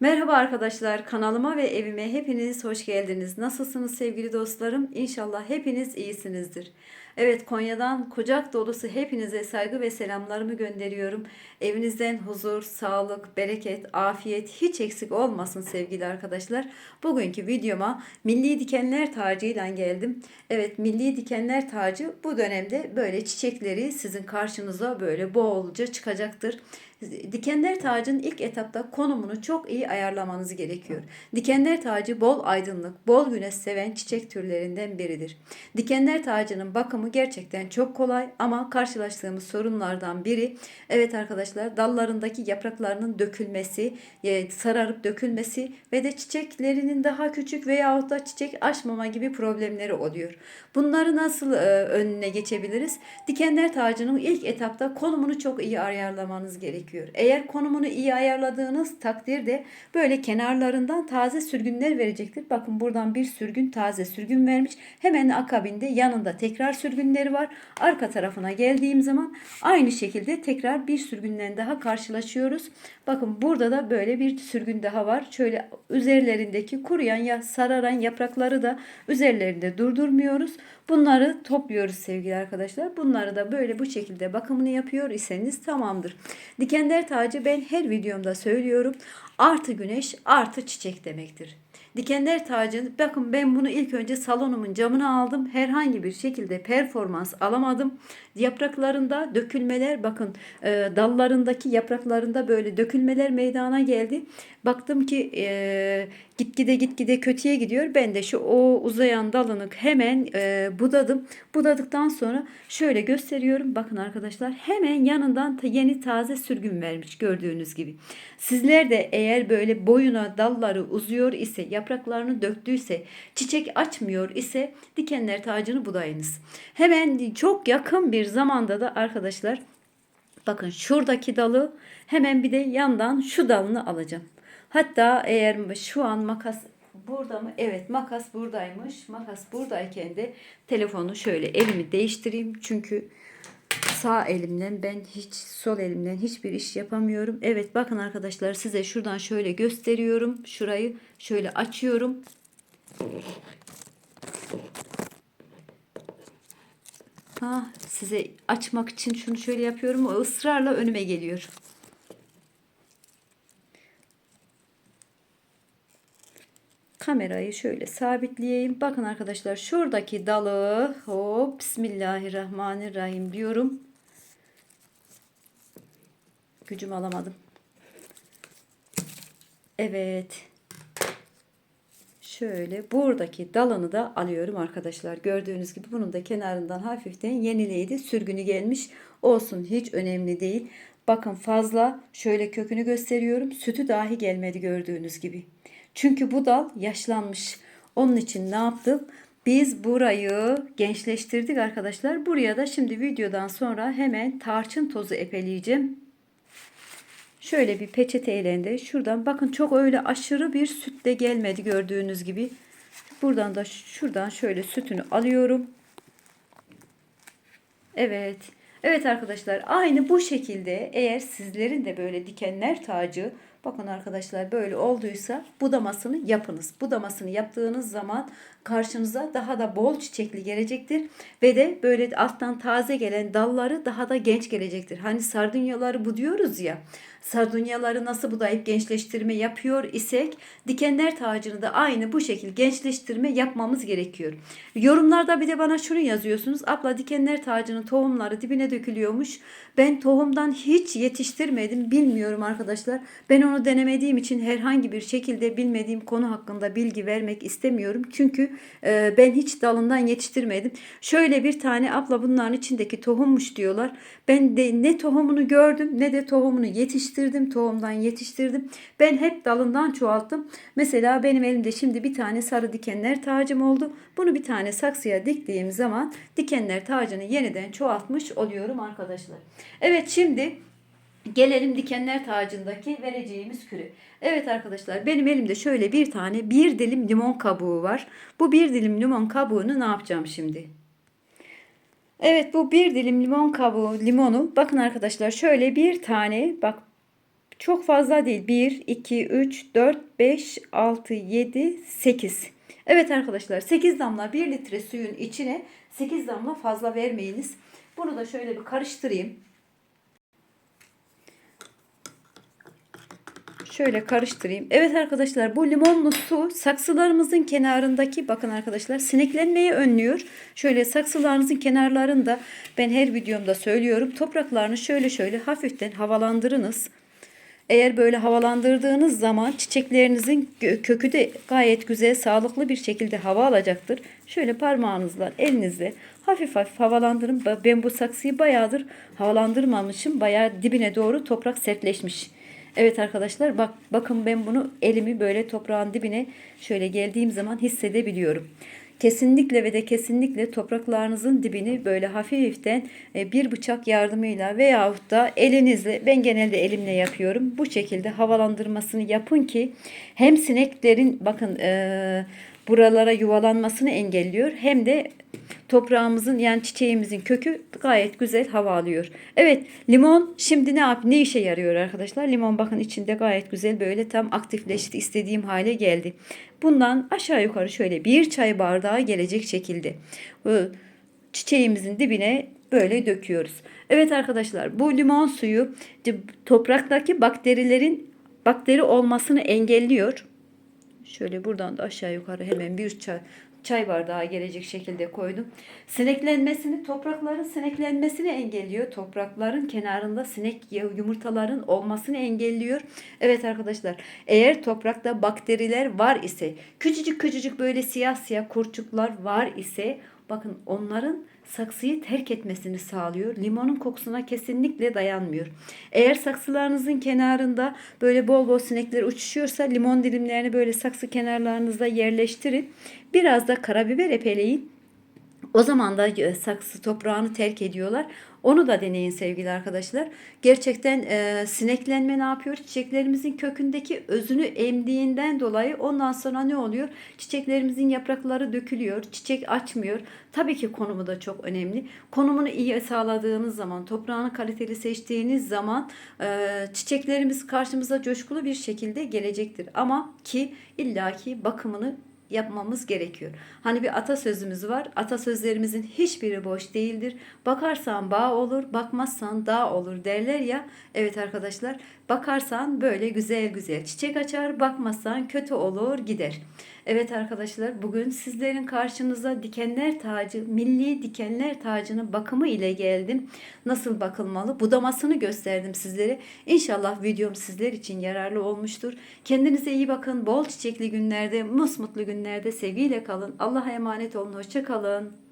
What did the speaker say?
Merhaba arkadaşlar, kanalıma ve evime hepiniz hoş geldiniz. Nasılsınız sevgili dostlarım? İnşallah hepiniz iyisinizdir. Evet, Konya'dan kucak dolusu hepinize saygı ve selamlarımı gönderiyorum. Evinizden huzur, sağlık, bereket, afiyet hiç eksik olmasın sevgili arkadaşlar. Bugünkü videoma milli dikenler tacıyla geldim. Evet, milli dikenler tacı bu dönemde böyle çiçekleri sizin karşınıza böyle bolca çıkacaktır. Dikenler tacın ilk etapta konumunu çok iyi ayarlamanız gerekiyor. Dikenler tacı bol aydınlık, bol güneş seven çiçek türlerinden biridir. Dikenler tacının bakımı gerçekten çok kolay ama karşılaştığımız sorunlardan biri evet arkadaşlar dallarındaki yapraklarının dökülmesi, e, sararıp dökülmesi ve de çiçeklerinin daha küçük veyahut da çiçek açmama gibi problemleri oluyor. Bunları nasıl e, önüne geçebiliriz? Dikenler tacının ilk etapta konumunu çok iyi ayarlamanız gerekiyor. Eğer konumunu iyi ayarladığınız takdirde böyle kenarlarından taze sürgünler verecektir. Bakın buradan bir sürgün taze sürgün vermiş. Hemen akabinde yanında tekrar sürgünleri var. Arka tarafına geldiğim zaman aynı şekilde tekrar bir sürgünden daha karşılaşıyoruz. Bakın burada da böyle bir sürgün daha var. Şöyle üzerlerindeki kuruyan ya sararan yaprakları da üzerlerinde durdurmuyoruz. Bunları topluyoruz sevgili arkadaşlar. Bunları da böyle bu şekilde bakımını yapıyor iseniz tamamdır. Dikenler tacı ben her videomda söylüyorum. Artı güneş artı çiçek demektir. Dikenler tacı bakın ben bunu ilk önce salonumun camına aldım. Herhangi bir şekilde performans alamadım. Yapraklarında dökülmeler bakın e, dallarındaki yapraklarında böyle dökülmeler meydana geldi. Baktım ki e, gitgide gitgide kötüye gidiyor. Ben de şu o uzayan dalını hemen e, budadım. Budadıktan sonra şöyle gösteriyorum. Bakın arkadaşlar hemen yanından ta yeni taze sürgün vermiş gördüğünüz gibi. Sizler de eğer böyle boyuna dalları uzuyor ise yapraklarını döktüyse çiçek açmıyor ise dikenler tacını budayınız. Hemen çok yakın bir zamanda da arkadaşlar bakın şuradaki dalı hemen bir de yandan şu dalını alacağım. Hatta eğer şu an makas burada mı? Evet makas buradaymış. Makas buradayken de telefonu şöyle elimi değiştireyim. Çünkü sağ elimden ben hiç sol elimden hiçbir iş yapamıyorum. Evet bakın arkadaşlar size şuradan şöyle gösteriyorum. Şurayı şöyle açıyorum. Ha, size açmak için şunu şöyle yapıyorum. O ısrarla önüme geliyor. Kamerayı şöyle sabitleyeyim. Bakın arkadaşlar şuradaki dalı hop Bismillahirrahmanirrahim diyorum. Gücüm alamadım. Evet. Şöyle buradaki dalını da alıyorum arkadaşlar. Gördüğünüz gibi bunun da kenarından hafiften yenileydi. Sürgünü gelmiş. Olsun hiç önemli değil. Bakın fazla şöyle kökünü gösteriyorum. Sütü dahi gelmedi gördüğünüz gibi. Çünkü bu dal yaşlanmış. Onun için ne yaptım? Biz burayı gençleştirdik arkadaşlar. Buraya da şimdi videodan sonra hemen tarçın tozu epeleyeceğim. Şöyle bir peçeteyle de şuradan bakın çok öyle aşırı bir süt de gelmedi gördüğünüz gibi. Buradan da şuradan şöyle sütünü alıyorum. Evet. Evet arkadaşlar aynı bu şekilde eğer sizlerin de böyle dikenler tacı bakın arkadaşlar böyle olduysa budamasını yapınız. Budamasını yaptığınız zaman karşınıza daha da bol çiçekli gelecektir ve de böyle alttan taze gelen dalları daha da genç gelecektir. Hani sardunyaları buduyoruz ya. Sardunyaları nasıl budayıp gençleştirme yapıyor isek dikenler tacını da aynı bu şekilde gençleştirme yapmamız gerekiyor. Yorumlarda bir de bana şunu yazıyorsunuz. Abla dikenler tacının tohumları dibine dökülüyormuş. Ben tohumdan hiç yetiştirmedim. Bilmiyorum arkadaşlar. Ben onu denemediğim için herhangi bir şekilde bilmediğim konu hakkında bilgi vermek istemiyorum. Çünkü e, ben hiç dalından yetiştirmedim. Şöyle bir tane abla bunların içindeki tohummuş diyorlar. Ben de ne tohumunu gördüm ne de tohumunu yetiştirdim. Tohumdan yetiştirdim. Ben hep dalından çoğalttım. Mesela benim elimde şimdi bir tane sarı dikenler tacım oldu. Bunu bir tane saksıya diktiğim zaman dikenler tacını yeniden çoğaltmış oluyorum arkadaşlar. Evet şimdi Gelelim dikenler tacındaki vereceğimiz küre. Evet arkadaşlar benim elimde şöyle bir tane bir dilim limon kabuğu var. Bu bir dilim limon kabuğunu ne yapacağım şimdi? Evet bu bir dilim limon kabuğu limonu bakın arkadaşlar şöyle bir tane bak Çok fazla değil. 1, 2, 3, 4, 5, 6, 7, 8. Evet arkadaşlar 8 damla 1 litre suyun içine 8 damla fazla vermeyiniz. Bunu da şöyle bir karıştırayım. Şöyle karıştırayım. Evet arkadaşlar bu limonlu su saksılarımızın kenarındaki bakın arkadaşlar sineklenmeyi önlüyor. Şöyle saksılarınızın kenarlarında ben her videomda söylüyorum. Topraklarını şöyle şöyle hafiften havalandırınız. Eğer böyle havalandırdığınız zaman çiçeklerinizin kökü de gayet güzel, sağlıklı bir şekilde hava alacaktır. Şöyle parmağınızla, elinizle hafif hafif havalandırın. Ben bu saksıyı bayağıdır havalandırmamışım. Bayağı dibine doğru toprak sertleşmiş. Evet arkadaşlar bak bakın ben bunu elimi böyle toprağın dibine şöyle geldiğim zaman hissedebiliyorum. Kesinlikle ve de kesinlikle topraklarınızın dibini böyle hafiften e, bir bıçak yardımıyla veyahut da elinizle ben genelde elimle yapıyorum. Bu şekilde havalandırmasını yapın ki hem sineklerin bakın e, buralara yuvalanmasını engelliyor hem de toprağımızın yani çiçeğimizin kökü gayet güzel hava alıyor. Evet limon şimdi ne yap ne işe yarıyor arkadaşlar? Limon bakın içinde gayet güzel böyle tam aktifleşti istediğim hale geldi. Bundan aşağı yukarı şöyle bir çay bardağı gelecek şekilde bu çiçeğimizin dibine böyle döküyoruz. Evet arkadaşlar bu limon suyu topraktaki bakterilerin bakteri olmasını engelliyor. Şöyle buradan da aşağı yukarı hemen bir çay, çay bardağı gelecek şekilde koydum. Sineklenmesini, toprakların sineklenmesini engelliyor. Toprakların kenarında sinek yumurtaların olmasını engelliyor. Evet arkadaşlar eğer toprakta bakteriler var ise küçücük küçücük böyle siyah siyah kurçuklar var ise bakın onların saksıyı terk etmesini sağlıyor. Limonun kokusuna kesinlikle dayanmıyor. Eğer saksılarınızın kenarında böyle bol bol sinekler uçuşuyorsa limon dilimlerini böyle saksı kenarlarınızda yerleştirin. Biraz da karabiber epeleyin. O zaman da e, saksı toprağını terk ediyorlar. Onu da deneyin sevgili arkadaşlar. Gerçekten e, sineklenme ne yapıyor? Çiçeklerimizin kökündeki özünü emdiğinden dolayı ondan sonra ne oluyor? Çiçeklerimizin yaprakları dökülüyor. Çiçek açmıyor. Tabii ki konumu da çok önemli. Konumunu iyi sağladığınız zaman, toprağını kaliteli seçtiğiniz zaman e, çiçeklerimiz karşımıza coşkulu bir şekilde gelecektir. Ama ki illaki bakımını yapmamız gerekiyor. Hani bir atasözümüz var. Atasözlerimizin hiçbiri boş değildir. Bakarsan bağ olur, bakmazsan dağ olur derler ya. Evet arkadaşlar, bakarsan böyle güzel güzel çiçek açar, bakmazsan kötü olur gider. Evet arkadaşlar, bugün sizlerin karşınıza dikenler tacı, milli dikenler tacının bakımı ile geldim. Nasıl bakılmalı? Budamasını gösterdim sizlere. İnşallah videom sizler için yararlı olmuştur. Kendinize iyi bakın. Bol çiçekli günlerde, musmutlu günlerde sevgiyle kalın. Allah'a emanet olun. Hoşça kalın.